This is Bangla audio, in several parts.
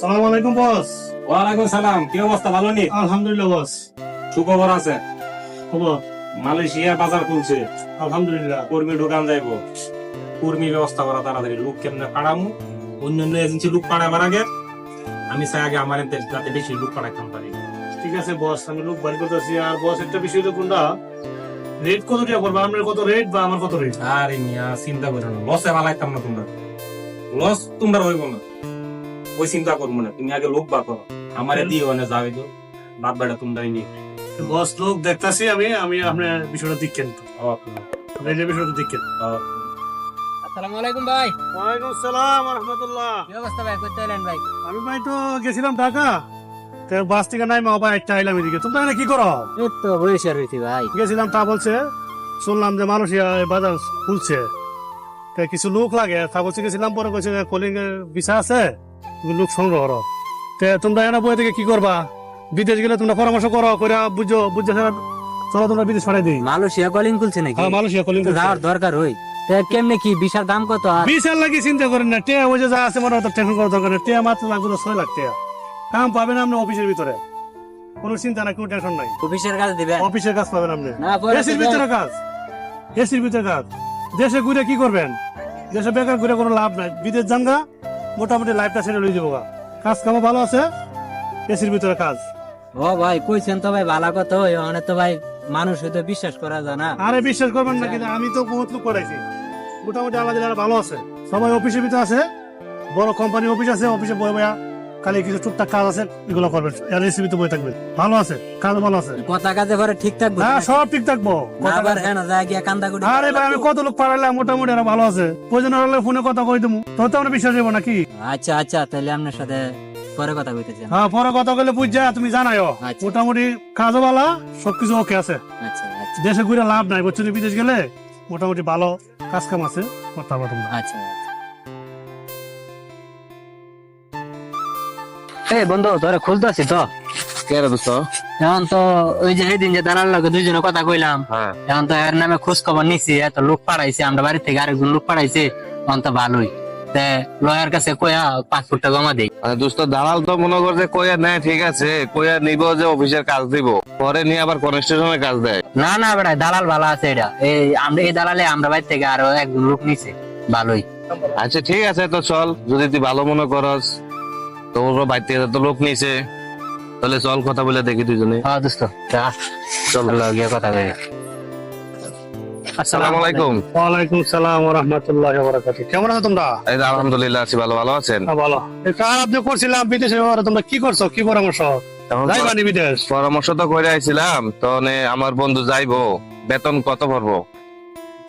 সালাম আলাইকুম বস। ওয়ালাইকুম সালাম। কি অবস্থা? ভালো নি? আলহামদুলিল্লাহ বস। সুখবর আছে? খবর? মালয়েশিয়ার বাজার খুলছে। আলহামদুলিল্লাহ। কর্মী ঢুকান যাইবো। কর্মী ব্যবস্থা করা তাড়াতাড়ি। লোক কেমনে পাড়ামু? এজেন্সি লোক পাড়াবার আগে আমি চাই আগে আমার যাতে বেশি লোক পাঠাইতাম পারি। ঠিক আছে বস আমি লোক বাড়ি করতেছি। আর বস একটা বিষয় তো কোনটা? রেট কত টাকা পড়বে? আপনার কত রেট বা আমার কত রেট আরে মিয়া চিন্তা করো না। লসে ভালাইতাম না তোমরা। লস তোমরা হইব না। ওই চিন্তা করব না তুমি আগে লোক বা করো। আমারে দিয়ে যাবে তো বাদ বেড়া তোমরা নিয়ে। বস লোক দেখতাছি আমি আমি আপনার বিষয়টা দেখছেন তো। বিষয়টা দেখছেন আসসালামু আলাইকুম ভাই। ওয়ালাইকুম সালাম রহমতুল্লাহ কি অবস্থা ভাই? করতে এলেন ভাই? আমি ভাই তো গেছিলাম ঢাকা। তো বাস থেকে নাই মা ভাই একটা আইলাম এদিকে। তোমরা এখানে কি করো? এই তো বসে রয়েছি ভাই। গেছিলাম তা বলছে শুনলাম যে মালয়েশিয়া বাজার খুলছে। কিছু লোক লাগে তা বলছে গেছিলাম পরে কইছে কলিং এর ভিসা আছে। তুমি লোক সংগ্রহ করো। তে তোমরা এনা বই থেকে কি করবা? বিদেশ গেলে তোমরা পরামর্শ করো করে বুঝো বুঝে চলো তোমরা বিদেশ পাঠাই দিই। মালয়েশিয়া কলিং খুলছে নাকি? হ্যাঁ মালয়েশিয়া কলিং যাওয়ার দরকার হই কেমনে কি বিশাল দাম কত আর? বিশাল লাগি চিন্তা করেন না। টে ওই যে যা আছে মনে হয় টেনশন করার দরকার টে মাত্র লাগবে ছয় লাখ টাকা। কাম পাবেন আপনি অফিসের ভিতরে। কোনো চিন্তা নাই কোনো টেনশন নাই। অফিসের কাজ দিবেন? অফিসের কাজ পাবেন আপনি। এসির ভিতরে কাজ। এসির ভিতরে কাজ। দেশে ঘুরে কি করবেন? দেশে বেকার ঘুরে কোনো লাভ নাই। বিদেশ জানগা মোটামুটি লাইফটা সেরে লই দিবগা কাজ কামও ভালো আছে এসির ভিতরে কাজ। ও ভাই কইছেন তো ভাই ভালো কথা হই অনেক তো ভাই মানুষ হয়তো বিশ্বাস করা যায় না। আরে বিশ্বাস করবেন না কিন্তু আমি তো বহুত লোক করাইছি। মোটামুটি আলাদা ভালো আছে। সবাই অফিসের ভিতরে আছে বড় কোম্পানি অফিস আছে অফিসে বয়ে বয়া খালি কিছু টুকটাক কাজ আছে এগুলো করবেন। আর এসির ভিতরে বয়ে থাকবেন ভালো আছে কাজ ভালো আছে। কথা কাজে পরে ঠিক থাকব। হ্যাঁ সব ঠিক থাকব। আবার হ্যাঁ না যায় গিয়া কান্দা করি আরে ভাই আমি কত লোক পাঠালাম মোটামুটি এরা ভালো আছে। প্রয়োজন হলে ফোনে কথা কই দেবো তো তো আমরা বিশ্বাস হইব নাকি? আচ্ছা আচ্ছা তাহলে আপনার সাথে পরে কথা কইতেছেন হ্যাঁ পরে কথা কইলে বুঝ তুমি জানাইও। আচ্ছা। মোটামুটি কাজও ভালো সবকিছু ওকে আছে। আচ্ছা আচ্ছা। দেশে ঘুরে লাভ নাই বুঝছ বিদেশ গেলে মোটামুটি ভালো কাজ কাম আছে কথা বলো তোমরা আচ্ছা। এই বন্ধু তোরে তো। কে রে দোস্ত? এখন তো ওই যে যে দালাল লগে দুইজনে কথা কইলাম হ্যাঁ। এখন তো এর নামে খোঁজ খবর নিছি এত লোক পাঠাইছে আমরা বাড়ি থেকে আরেকজন লোক পাঠাইছে এখন তো ভালোই। লয়ার কাছে কয়া পাসপোর্টটা জমা দেই। দোস্ত দালাল তো মনে করছে কইয়া নেয় ঠিক আছে কইয়া নিব যে অফিসের কাজ দিব পরে নিয়ে আবার কনস্ট্রাকশনে কাজ দেয়। না না বেটা দালাল ভালো আছে এটা। এই আমরা এই দালালে আমরা বাড়ি থেকে আরও একজন লোক নিছে ভালোই। আচ্ছা ঠিক আছে তো চল যদি তুই ভালো মনে করস। তোর বাইর থেকে তো লোক নিছে তাহলে চল কথা বলে দেখি দুজনে। হ্যাঁ দোস্ত চল। গিয়ে কথা কই আসসালামু আলাইকুম। ওয়ালাইকুম সালাম ওয়া রাহমাতুল্লাহি ওয়া বারাকাতুহু। কেমন আছো তোমরা? এই আলহামদুলিল্লাহ আছি ভালো ভালো আছেন? হ্যাঁ, ভালো। এই আপনি করছিলাম বিদেশে ওরা তোমরা কি করছ? কি পরামর্শ? তো যাইবানি বিদেশ? পরামর্শ তো করে আইছিলাম তো আমার বন্ধু যাইবো। বেতন কত ভরবো?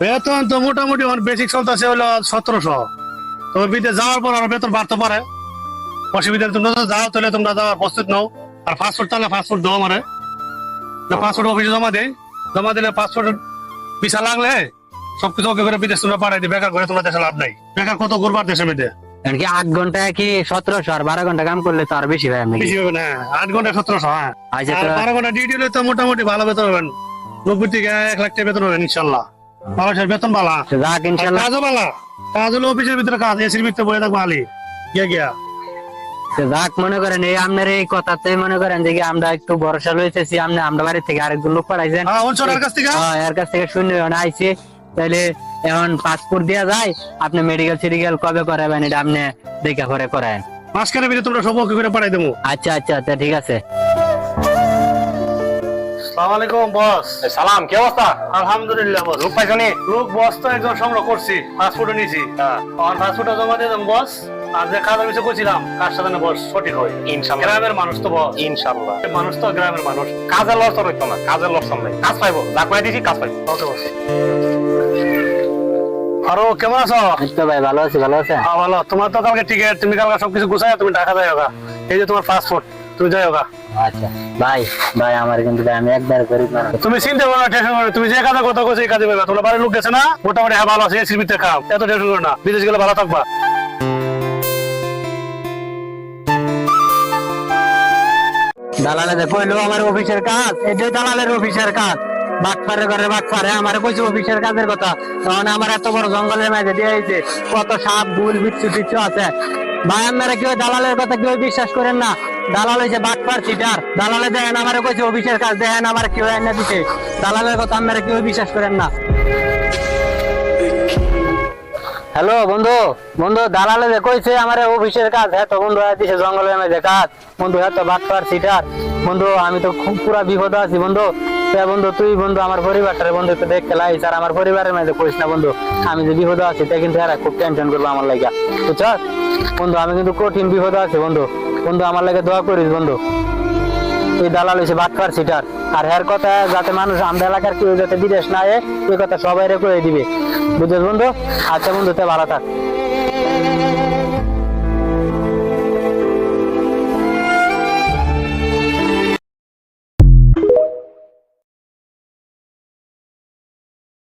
বেতন তো মোটামুটি আমার বেসিক চলতেছে হলো সতেরোশো। তবে বিদেশ যাওয়ার পর আর বেতন বাড়তে পারে। অসুবিধা। তোমরা তো যাও তাহলে তোমরা যাওয়ার প্রস্তুত নাও। আর পাসপোর্ট তাহলে পাসপোর্ট দাও আমারে। পাসপোর্ট অফিসে জমা দেয় জমা দিলে পাসপোর্ট ভিসা লাগলে সবকিছু ওকে করে বিদেশ তোমরা পাঠাই দিই বেকার করে তোমরা দেশে লাভ নাই। বেকার কত ঘুরবার দেশের মধ্যে? কারণ কি আট ঘণ্টা কি সতেরোশো আর বারো ঘণ্টা কাম করলে তো আর বেশি হবে না আট ঘণ্টা সতেরোশো হ্যাঁ। বারো ঘণ্টা ডিউটি হলে তো মোটামুটি ভালো বেতন হবেন নব্বই থেকে এক লাখ টাকা বেতন হবেন ইনশাল্লাহ। মানুষের বেতন ইনশাল্লাহ। কাজও ভালো কাজ হলো অফিসের ভিতরে কাজ এসির ভিতরে বয়ে থাকব আলি গিয়া গিয়া। যাক মনে করেন এই আপনার এই কথাতে মনে করেন যে আমরা একটু ভরসা লইতেছি আপনি আমরা বাড়ি থেকে আরেকজন লোক পাঠাইছেন। হ্যাঁ অঞ্চলের কাছ থেকে? হ্যাঁ, এর কাছ থেকে শূন্য আইছে। তাহলে এখন পাসপোর্ট দেওয়া যায় আপনি মেডিকেল সিডিকেল কবে করাবেন এটা আপনি দেখা করে করায় মাঝখানে ভিতরে তোমরা সব করে পাঠাই দেবো। আচ্ছা আচ্ছা আচ্ছা ঠিক আছে। সালাম আলাইকুম বস। সালাম কি অবস্থা? আলহামদুলিল্লাহ বস। লোক পাইছো নি? লোক বস তো একজন সংগ্রহ করছি পাসপোর্টও নিয়েছি আমার পাসপোর্টটা জমা দিয়ে দেবো বস। আর যে কাজের বিষয়ে করছিলাম কার সাথে না বস সঠিক হয়। ইনশাল্লাহ। গ্রামের মানুষ তো বস। ইনশাল্লাহ। মানুষ তো গ্রামের মানুষ। কাজের লস হইতো না কাজের লস নাই। কাজ পাইবো যা করে দিছি কাজ পাইবো। ওকে বস। আরও কেমন আছো? এই তো ভাই ভালো আছে ভালো আছে হ্যাঁ ভালো। তোমার তো কালকে টিকিট তুমি কালকে সবকিছু গুছাই তুমি ঢাকা যাই হোগা এই যে তোমার পাসপোর্ট তুমি যাই হোগা আচ্ছা। ভাই ভাই আমার কিন্তু আমি একবার গরিব মানুষ। তুমি চিন্তা করো না টেনশন করো তুমি যে কাজে কথা করছ এই কাজে পাবে তোমার বাড়ির লোক গেছে না? মোটামুটি হ্যাঁ ভালো আছে এসির ভিতরে খাও। এত টেনশন করো না। বিদেশ গেলে ভালো থাকবা। দালালে কইলো আমার অফিসের কাজ। এটাই দালালের অফিসের কাজ। বাটপারে ঘরে বাটপারে। আমার কইছে অফিসের কাজের কথা। তখন আমার এত বড় জঙ্গলের মাঝে দিয়ে দিয়েছে কত সাপ বুল বিচ্ছু, টিচ্ছু আছে। ভাই আপনারা কেউ দালালের কথা কেউ বিশ্বাস করেন না? দালাল হয়েছে বাটপার চিটার দালালে দেখেন, আমার কইছে অফিসের কাজ। দেখেন, আমার কেউ এনে দিছে। দালালের কথা আপনারা কেউ বিশ্বাস করেন না। হ্যালো বন্ধু বন্ধু দালালে যে কইছে আমার অফিসের কাজ হ্যাঁ তো বন্ধু হ্যাঁ দিছে জঙ্গলের মধ্যে কাজ। বন্ধু হ্যাঁ তো বাটপার সিটার। বন্ধু, আমি তো খুব পুরা বিপদ আছি বন্ধু। তা বন্ধু, তুই বন্ধু আমার পরিবারটারে বন্ধু একটু দেখতে লাই, স্যার আমার পরিবারের মধ্যে কইস না বন্ধু, আমি যে বিপদ আছি তা কিন্তু এরা খুব টেনশন করব আমার লাগা বুঝছ বন্ধু, আমি কিন্তু কঠিন বিপদ আছি বন্ধু। বন্ধু, আমার লাগে দোয়া করিস বন্ধু। তুই দালাল হয়েছে বাটপার সিটার। আর হের কথা যাতে মানুষ আমরা এলাকার কেউ যাতে বিদেশ না এ এই কথা সবাই করে দিবে। বুঝলেন বন্ধু? আচ্ছা বন্ধু, তে ভালো থাক।